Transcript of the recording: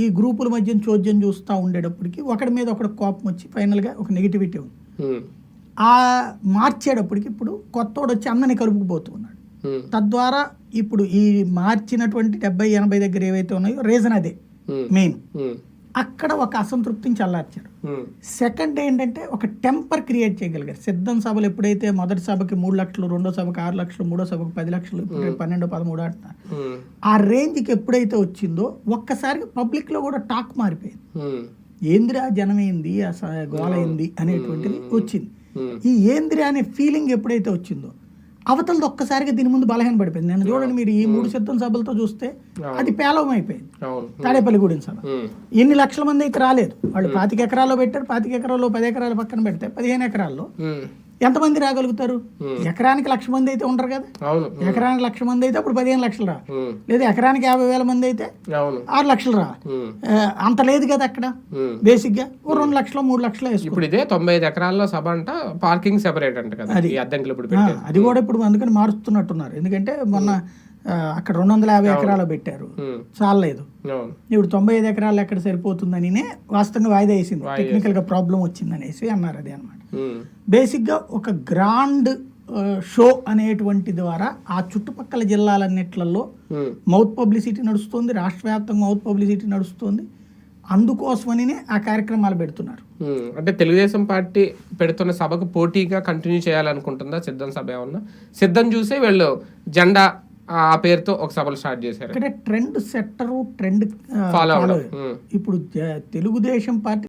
ఈ గ్రూపుల మధ్య చోద్యం చూస్తూ ఉండేటప్పటికి ఒకడి మీద ఒకటి కోపం వచ్చి ఫైనల్గా ఒక నెగిటివిటీ ఉంది. ఆ మార్చేటప్పటికి ఇప్పుడు కొత్తోడు వచ్చి అందరిని కలుపుకుపోతూ ఉన్నాడు. తద్వారా ఇప్పుడు ఈ మార్చినటువంటి డెబ్బై ఎనభై దగ్గర ఏవైతే ఉన్నాయో రీజన్ అదే. మెయిన్. అక్కడ ఒక అసంతృప్తిని చల్లార్చారు. సెకండ్ ఏంటంటే ఒక టెంపర్ క్రియేట్ చేయగలిగారు. సిద్ధం సభలు ఎప్పుడైతే మొదటి సభకి మూడు లక్షలు రెండో సభకి ఆరు లక్షలు మూడో సభకు పది లక్షలు రేపు పన్నెండు పదమూడు ఆడుతున్నారు ఉమ్, ఆ రేంజ్కి ఎప్పుడైతే వచ్చిందో ఒక్కసారిగా పబ్లిక్లో కూడా టాక్ మారిపోయింది. ఉమ్, ఏందిరా జనమైంది గోలైంది అనేటువంటిది వచ్చింది. ఈ ఏందిరా అనే ఫీలింగ్ ఎప్పుడైతే వచ్చిందో అవతలది ఒక్కసారిగా దీని ముందు బలహీన పడిపోయింది. నేను చూడండి మీరు ఈ మూడు సిద్ధం సభలతో చూస్తే అది పేలవం అయిపోయింది అవును తాడేపల్లిగూడెం సభ. ఎన్ని లక్షల మంది అయితే రాలేదు. వాళ్ళు పాతిక ఎకరాల్లో పెట్టారు. పాతిక ఎకరాల్లో పది ఎకరాల పక్కన పెడితే పదిహేను ఎకరాల్లో ఎంతమంది రాగలుగుతారు. ఎకరానికి లక్ష మంది అయితే ఉండరు కదా? ఎకరానికి లక్ష మంది అయితే అప్పుడు పదిహేను లక్షలు రా. లేదా ఎకరానికి యాభై వేల మంది అయితే ఆరు లక్షలు రా. అంత లేదు కదా అక్కడ? ఉమ్. బేసిక్గా ఓ రెండు లక్షలు మూడు లక్షలు ఇప్పుడు ఇదే తొంభై ఐదు ఎకరాల్లో సభ అంట పార్కింగ్ సెపరేట్ అంట కదా పెట్టేది. అది కూడా ఇప్పుడు అందుకని మారుస్తున్నట్టున్నారు. ఎందుకంటే మొన్న అక్కడ రెండు వందల యాభై ఎకరాలు పెట్టారు. చాలలేదు. ఇప్పుడు తొంభై ఐదు ఎకరాలు ఎక్కడ సరిపోతుందనినే వాస్తవంగా వాయిదా వేసింది. టెక్నికల్గా ప్రాబ్లం వచ్చిందనేసి అన్నారు అది అనమాట బేసిక్గా ఒక గ్రాండ్ షో అనేటువంటి ద్వారా ఆ చుట్టుపక్కల జిల్లాలన్నిట్లలో మౌత్ పబ్లిసిటీ నడుస్తుంది రాష్ట్ర వ్యాప్తంగా మౌత్ పబ్లిసిటీ నడుస్తుంది. అందుకోసమని ఆ కార్యక్రమాలు పెడుతున్నారు. అంటే తెలుగుదేశం పార్టీ పెడుతున్న సభకు పోటీగా కంటిన్యూ చేయాలనుకుంటుందా సిద్ధం సభ ఏమన్నా? సిద్ధం చూసి వీళ్ళు జెండా ఆ పేరుతో ఒక సభలు స్టార్ట్ చేశారు. ఇక్కడ ట్రెండ్ సెట్టరు ట్రెండ్ ఫాలో. ఇప్పుడు తెలుగుదేశం పార్టీ